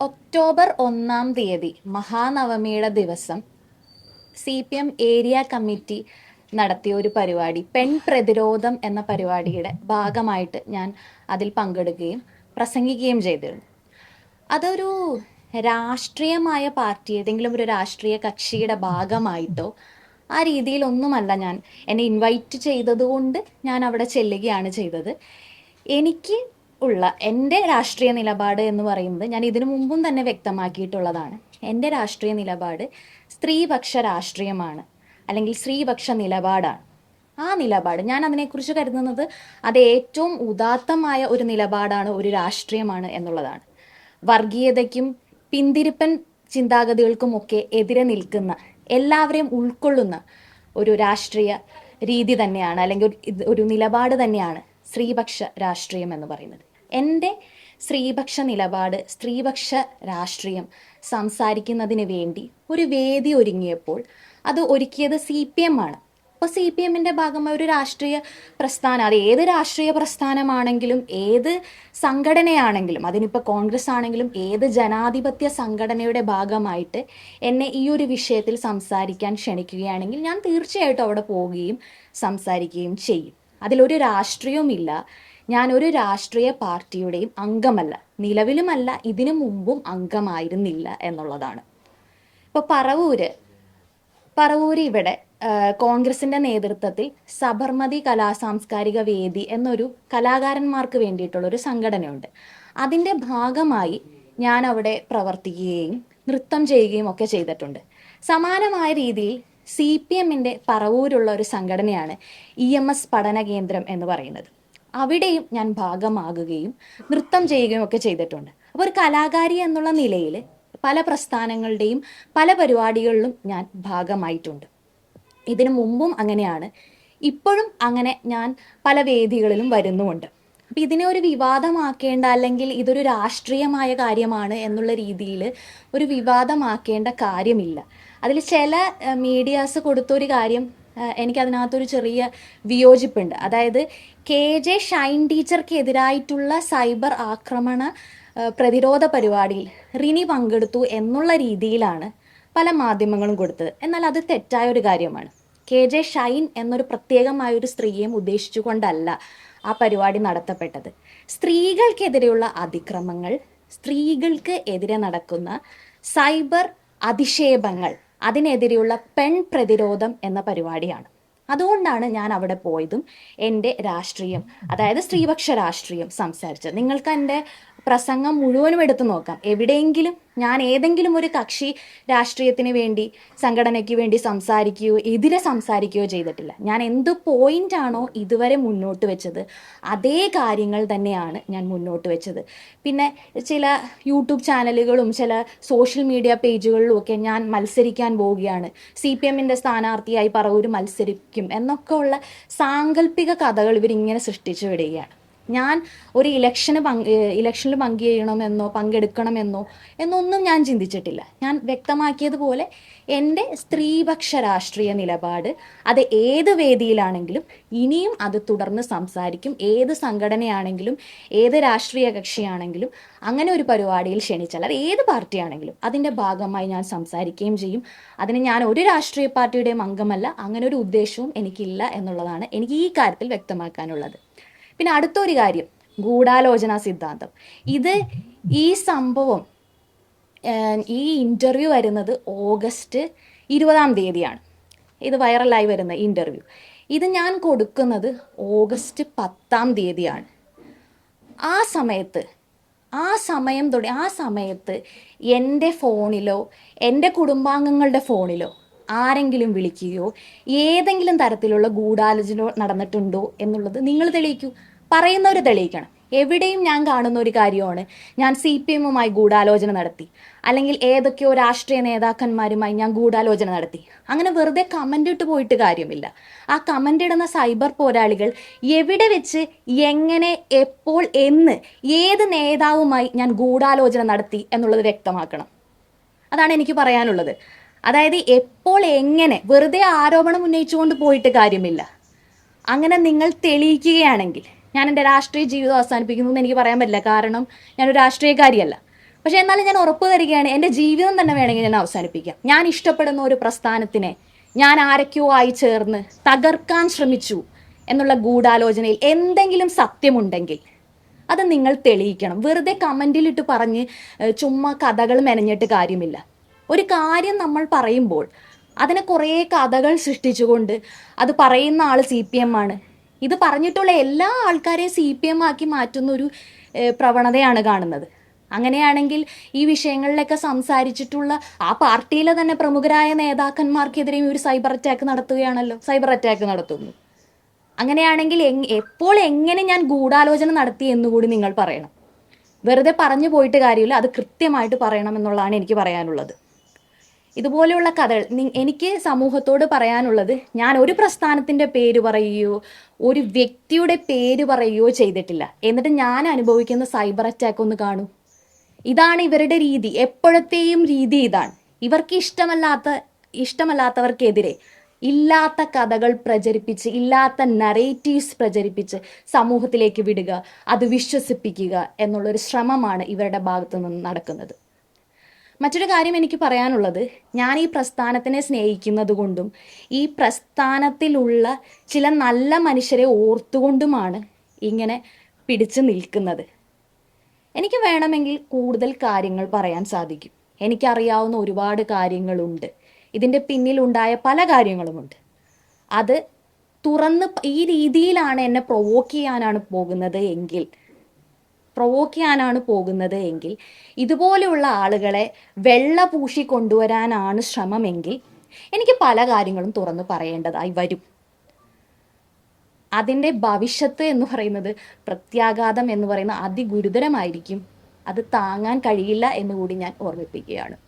October ഒന്നാം തീയതി മഹാനവമിയുടെ ദിവസം C P M area committee നടത്തിയ ഒരു പരിപാടി പെൺ പ്രതിരോധം എന്ന പരിപാടിയുടെ ഭാഗമായിട്ട് ഞാൻ അതിൽ പങ്കെടുക്കുകയും പ്രസംഗിക്കുകയും ചെയ്തിരുന്നു. അതൊരു രാഷ്ട്രീയമായ പാർട്ടി ഏതെങ്കിലും ഒരു രാഷ്ട്രീയ കക്ഷിയുടെ ഭാഗമായിട്ടോ ആ രീതിയിലൊന്നുമല്ല ഞാൻ എന്നെ ഇൻവൈറ്റ് ചെയ്തതുകൊണ്ട് ഞാൻ അവിടെ ചെല്ലുകയാണ് ചെയ്തത്. എനിക്ക് ഉള്ള എന്റെ രാഷ്ട്രീയ നിലപാട് എന്ന് പറയുന്നത് ഞാൻ ഇതിനു മുമ്പും തന്നെ വ്യക്തമാക്കിയിട്ടുള്ളതാണ്. എന്റെ രാഷ്ട്രീയ നിലപാട് സ്ത്രീപക്ഷ രാഷ്ട്രീയമാണ് അല്ലെങ്കിൽ സ്ത്രീപക്ഷ നിലപാടാണ്. ആ നിലപാട് ഞാൻ അതിനെക്കുറിച്ച് കരുതുന്നത് അത് ഏറ്റവും ഉദാത്തമായ ഒരു നിലപാടാണ് ഒരു രാഷ്ട്രീയമാണ് എന്നുള്ളതാണ്. വർഗീയതയ്ക്കും പിന്തിരിപ്പൻ ചിന്താഗതികൾക്കുമൊക്കെ എതിരെ നിൽക്കുന്ന എല്ലാവരെയും ഉൾക്കൊള്ളുന്ന ഒരു രാഷ്ട്രീയ രീതി തന്നെയാണ് അല്ലെങ്കിൽ ഒരു നിലപാട് തന്നെയാണ് സ്ത്രീപക്ഷ രാഷ്ട്രീയം എന്ന് പറയുന്നത്. എന്റെ സ്ത്രീപക്ഷ നിലപാട് സ്ത്രീപക്ഷ രാഷ്ട്രീയം സംസാരിക്കുന്നതിന് വേണ്ടി ഒരു വേദി ഒരുങ്ങിയപ്പോൾ അത് ഒരുക്കിയത് സി പി എം ആണ്. അപ്പോൾ സി പി എമ്മിന്റെ ഭാഗമായ ഒരു രാഷ്ട്രീയ പ്രസ്ഥാനം അത് ഏത് രാഷ്ട്രീയ പ്രസ്ഥാനമാണെങ്കിലും ഏത് സംഘടനയാണെങ്കിലും അതിനിപ്പോൾ കോൺഗ്രസ് ആണെങ്കിലും ഏത് ജനാധിപത്യ സംഘടനയുടെ ഭാഗമായിട്ട് എന്നെ ഈ ഒരു വിഷയത്തിൽ സംസാരിക്കാൻ ക്ഷണിക്കുകയാണെങ്കിൽ ഞാൻ തീർച്ചയായിട്ടും അവിടെ പോവുകയും സംസാരിക്കുകയും ചെയ്യും. അതിലൊരു രാഷ്ട്രീയവുമില്ല. ഞാൻ ഒരു രാഷ്ട്രീയ പാർട്ടിയുടെയും അംഗമല്ല. നിലവിലുമല്ല ഇതിനു മുമ്പും അംഗമായിരുന്നില്ല എന്നുള്ളതാണ്. ഇപ്പോൾ പറവൂര് പറവൂര് ഇവിടെ കോൺഗ്രസിന്റെ നേതൃത്വത്തിൽ സബർമതി കലാ സാംസ്കാരിക വേദി എന്നൊരു കലാകാരന്മാർക്ക് വേണ്ടിയിട്ടുള്ള ഒരു സംഘടനയുണ്ട്. അതിന്റെ ഭാഗമായി ഞാൻ അവിടെ പ്രവർത്തിക്കുകയും നൃത്തം ചെയ്യുകയും ഒക്കെ ചെയ്തിട്ടുണ്ട്. സമാനമായ രീതിയിൽ സി പി എമ്മിന്റെ പറവൂരുള്ള ഒരു സംഘടനയാണ് ഇ എം എസ് പഠന കേന്ദ്രം എന്ന് പറയുന്നത്. അവിടെയും ഞാൻ ഭാഗമാകുകയും നൃത്തം ചെയ്യുകയും ഒക്കെ ചെയ്തിട്ടുണ്ട്. അപ്പോൾ ഒരു കലാകാരി എന്നുള്ള നിലയിൽ പല പ്രസ്ഥാനങ്ങളുടെയും പല പരിപാടികളിലും ഞാൻ ഭാഗമായിട്ടുണ്ട്. ഇതിനു മുമ്പും അങ്ങനെയാണ്. ഇപ്പോഴും അങ്ങനെ ഞാൻ പല വേദികളിലും വരുന്നുമുണ്ട്. അപ്പം ഇതിനെ ഒരു വിവാദമാക്കേണ്ട അല്ലെങ്കിൽ ഇതൊരു രാഷ്ട്രീയമായ കാര്യമാണ് എന്നുള്ള രീതിയിൽ ഒരു വിവാദമാക്കേണ്ട കാര്യമില്ല. അതിൽ ചില മീഡിയാസ് കൊടുത്തൊരു കാര്യം എനിക്കതിനകത്തൊരു ചെറിയ വിയോജിപ്പുണ്ട്. അതായത് കെ ജെ ഷൈൻ ടീച്ചർക്കെതിരായിട്ടുള്ള സൈബർ ആക്രമണ പ്രതിരോധ പരിപാടിയിൽ റിനി പങ്കെടുത്തു എന്നുള്ള രീതിയിലാണ് പല മാധ്യമങ്ങളും കൊടുത്തത്. എന്നാൽ അത് തെറ്റായ ഒരു കാര്യമാണ്. കെ ജെ ഷൈൻ എന്നൊരു പ്രത്യേകമായ ഒരു സ്ത്രീയെയും ഉദ്ദേശിച്ചുകൊണ്ടല്ല ആ പരിപാടി നടത്തപ്പെട്ടത്. സ്ത്രീകൾക്കെതിരെയുള്ള അതിക്രമങ്ങൾ സ്ത്രീകൾക്ക് എതിരെ നടക്കുന്ന സൈബർ അധിക്ഷേപങ്ങൾ അതിനെതിരെയുള്ള പെൺ പ്രതിരോധം എന്ന പരിപാടിയാണ്. അതുകൊണ്ടാണ് ഞാൻ അവിടെ പോയതും എന്റെ രാഷ്ട്രീയം അതായത് സ്ത്രീപക്ഷ രാഷ്ട്രീയം സംസാരിച്ചത്. നിങ്ങൾക്ക് എന്റെ പ്രസംഗം മുഴുവനും എടുത്തു നോക്കാം. എവിടെയെങ്കിലും ഞാൻ ഏതെങ്കിലും ഒരു കക്ഷി രാഷ്ട്രീയത്തിന് വേണ്ടി സംഘടനയ്ക്ക് വേണ്ടി സംസാരിക്കുകയോ എതിരെ സംസാരിക്കുകയോ ചെയ്തിട്ടില്ല. ഞാൻ എന്ത് പോയിന്റ് ആണോ ഇതുവരെ മുന്നോട്ട് വെച്ചത് അതേ കാര്യങ്ങൾ തന്നെയാണ് ഞാൻ മുന്നോട്ട് വെച്ചത്. പിന്നെ ചില യൂട്യൂബ് ചാനലുകളും ചില സോഷ്യൽ മീഡിയ പേജുകളിലും ഒക്കെ ഞാൻ മത്സരിക്കാൻ പോവുകയാണ്. സി പി എമ്മിന്റെ സ്ഥാനാർത്ഥിയായി പറവൂർ മത്സരിക്കും എന്നൊക്കെ ഉള്ള സാങ്കല്പിക കഥകൾ ഇവരിങ്ങനെ സൃഷ്ടിച്ചു വിടുകയാണ്. ഞാൻ ഒരു ഇലക്ഷന് പങ്ക് ഇലക്ഷനിൽ പങ്കുചെയ്യണമെന്നോ പങ്കെടുക്കണമെന്നോ എന്നൊന്നും ഞാൻ ചിന്തിച്ചിട്ടില്ല. ഞാൻ വ്യക്തമാക്കിയതുപോലെ എന്റെ സ്ത്രീപക്ഷ രാഷ്ട്രീയ നിലപാട് അത് ഏത് വേദിയിലാണെങ്കിലും ഇനിയും അത് തുടർന്ന് സംസാരിക്കും. ഏത് സംഘടനയാണെങ്കിലും ഏത് രാഷ്ട്രീയ കക്ഷിയാണെങ്കിലും അങ്ങനെ ഒരു പരിപാടിയിൽ ക്ഷണിച്ചാൽ അത് ഏത് പാർട്ടിയാണെങ്കിലും അതിന്റെ ഭാഗമായി ഞാൻ സംസാരിക്കുകയും ചെയ്യും. അതിന് ഞാൻ ഒരു രാഷ്ട്രീയ പാർട്ടിയുടെയും അംഗമല്ല. അങ്ങനെ ഒരു ഉദ്ദേശവും എനിക്കില്ല എന്നുള്ളതാണ് എനിക്ക് ഈ കാര്യത്തിൽ വ്യക്തമാക്കാനുള്ളത്. പിന്നെ അടുത്തൊരു കാര്യം ഗൂഢാലോചന സിദ്ധാന്തം. ഇത് ഈ സംഭവം ഈ ഇന്റർവ്യൂ വരുന്നത് ഓഗസ്റ്റ് ഇരുപതാം തീയതിയാണ്. ഇത് വൈറലായി വരുന്ന ഇന്റർവ്യൂ ഇത് ഞാൻ കൊടുക്കുന്നത് ഓഗസ്റ്റ് പത്താം തീയതിയാണ്. ആ സമയത്ത് ആ സമയം തുടങ്ങി ആ സമയത്ത് എന്റെ ഫോണിലോ എന്റെ കുടുംബാംഗങ്ങളുടെ ഫോണിലോ ആരെങ്കിലും വിളിക്കുകയോ ഏതെങ്കിലും തരത്തിലുള്ള ഗൂഢാലോചന നടന്നിട്ടുണ്ടോ എന്നുള്ളത് നിങ്ങൾ തെളിയിക്കൂ. പറയുന്നവർ തെളിയിക്കണം. എവിടെയും ഞാൻ കാണുന്ന ഒരു കാര്യമാണ് ഞാൻ സി പി എമ്മുമായി ഗൂഢാലോചന നടത്തി. അല്ലെങ്കിൽ ഏതൊക്കെയോ രാഷ്ട്രീയ നേതാക്കന്മാരുമായി ഞാൻ ഗൂഢാലോചന നടത്തി. അങ്ങനെ വെറുതെ കമന്റ് ഇട്ട് പോയിട്ട് കാര്യമില്ല. ആ കമന്റ് ഇടുന്ന സൈബർ പോരാളികൾ എവിടെ വെച്ച് എങ്ങനെ എപ്പോൾ എന്ന് ഏത് നേതാവുമായി ഞാൻ ഗൂഢാലോചന നടത്തി എന്നുള്ളത് വ്യക്തമാക്കണം. അതാണ് എനിക്ക് പറയാനുള്ളത്. അതായത് എപ്പോൾ എങ്ങനെ വെറുതെ ആരോപണം ഉന്നയിച്ചുകൊണ്ട് പോയിട്ട് കാര്യമില്ല. അങ്ങനെ നിങ്ങൾ തെളിയിക്കുകയാണെങ്കിൽ ഞാൻ എന്റെ രാഷ്ട്രീയ ജീവിതം അവസാനിപ്പിക്കുന്നു എന്ന് എനിക്ക് പറയാൻ പറ്റില്ല. കാരണം ഞാനൊരു രാഷ്ട്രീയക്കാരിയല്ല. പക്ഷേ എന്നാലും ഞാൻ ഉറപ്പ് തരികയാണ് എന്റെ ജീവിതം തന്നെ വേണമെങ്കിൽ ഞാൻ അവസാനിപ്പിക്കാം. ഞാൻ ഇഷ്ടപ്പെടുന്ന ഒരു പ്രസ്ഥാനത്തിനെ ഞാൻ ആരൊക്കെയോ ആയി ചേർന്ന് തകർക്കാൻ ശ്രമിച്ചു എന്നുള്ള ഗൂഢാലോചനയിൽ എന്തെങ്കിലും സത്യമുണ്ടെങ്കിൽ അത് നിങ്ങൾ തെളിയിക്കണം. വെറുതെ കമന്റിലിട്ട് പറഞ്ഞ് ചുമ്മാ കഥകൾ മെനഞ്ഞിട്ട് കാര്യമില്ല. ഒരു കാര്യം നമ്മൾ പറയുമ്പോൾ അതിനെ കുറേ കഥകൾ സൃഷ്ടിച്ചുകൊണ്ട് അത് പറയുന്ന ആൾ സി പി എം ആണ്. ഇത് പറഞ്ഞിട്ടുള്ള എല്ലാ ആൾക്കാരെയും സി പി എം ആക്കി മാറ്റുന്ന ഒരു പ്രവണതയാണ് കാണുന്നത്. അങ്ങനെയാണെങ്കിൽ ഈ വിഷയങ്ങളിലൊക്കെ സംസാരിച്ചിട്ടുള്ള ആ പാർട്ടിയിലെ തന്നെ പ്രമുഖരായ നേതാക്കന്മാർക്കെതിരെയും ഒരു സൈബർ അറ്റാക്ക് നടത്തുകയാണല്ലോ. സൈബർ അറ്റാക്ക് നടത്തുന്നു. അങ്ങനെയാണെങ്കിൽ എപ്പോൾ എങ്ങനെ ഞാൻ ഗൂഢാലോചന നടത്തി എന്നുകൂടി നിങ്ങൾ പറയണം. വെറുതെ പറഞ്ഞു പോയിട്ട് കാര്യമില്ല. അത് കൃത്യമായിട്ട് പറയണം എന്നുള്ളതാണ് എനിക്ക് പറയാനുള്ളത്. ഇതുപോലെയുള്ള കഥകൾ എനിക്ക് സമൂഹത്തോട് പറയാനുള്ളത് ഞാൻ ഒരു പ്രസ്ഥാനത്തിന്റെ പേര് പറയുകയോ ഒരു വ്യക്തിയുടെ പേര് പറയുകയോ ചെയ്തിട്ടില്ല. എന്നിട്ട് ഞാൻ അനുഭവിക്കുന്ന സൈബർ അറ്റാക്ക് ഒന്ന് കാണൂ. ഇതാണ് ഇവരുടെ രീതി. എപ്പോഴത്തെയും രീതി ഇതാണ്. ഇവർക്ക് ഇഷ്ടമല്ലാത്ത ഇഷ്ടമല്ലാത്തവർക്കെതിരെ ഇല്ലാത്ത കഥകൾ പ്രചരിപ്പിച്ച് ഇല്ലാത്ത നറേറ്റീവ്സ് പ്രചരിപ്പിച്ച് സമൂഹത്തിലേക്ക് വിടുക അത് വിശ്വസിപ്പിക്കുക എന്നുള്ളൊരു ശ്രമമാണ് ഇവരുടെ ഭാഗത്തു നിന്ന് നടക്കുന്നത്. മറ്റൊരു കാര്യം എനിക്ക് പറയാനുള്ളത്. ഞാൻ ഈ പ്രസ്ഥാനത്തിനെ സ്നേഹിക്കുന്നത് കൊണ്ടും ഈ പ്രസ്ഥാനത്തിലുള്ള ചില നല്ല മനുഷ്യരെ ഓർത്തുകൊണ്ടുമാണ് ഇങ്ങനെ പിടിച്ചു നിൽക്കുന്നത്. എനിക്ക് വേണമെങ്കിൽ കൂടുതൽ കാര്യങ്ങൾ പറയാൻ സാധിക്കും. എനിക്കറിയാവുന്ന ഒരുപാട് കാര്യങ്ങളുണ്ട്. ഇതിന്റെ പിന്നിലുണ്ടായ പല കാര്യങ്ങളുമുണ്ട്. അത് തുറന്ന് ഈ രീതിയിലാണ് എന്നെ പ്രൊവോക്ക് ചെയ്യാനാണ് പോകുന്നത് എങ്കിൽ പ്രൊവോക്ക് ചെയ്യാനാണ് പോകുന്നത് എങ്കിൽ ഇതുപോലെയുള്ള ആളുകളെ വെള്ള പൂശി കൊണ്ടുവരാനാണ് ശ്രമമെങ്കിൽ എനിക്ക് പല കാര്യങ്ങളും തുറന്ന് പറയേണ്ടതായി വരും. അതിന്റെ ഭവിഷ്യത്ത് എന്ന് പറയുന്നത് പ്രത്യാഘാതം എന്ന് പറയുന്ന അതിഗുരുതരമായിരിക്കും. അത് താങ്ങാൻ കഴിയില്ല എന്നുകൂടി ഞാൻ ഓർമ്മിപ്പിക്കുകയാണ്.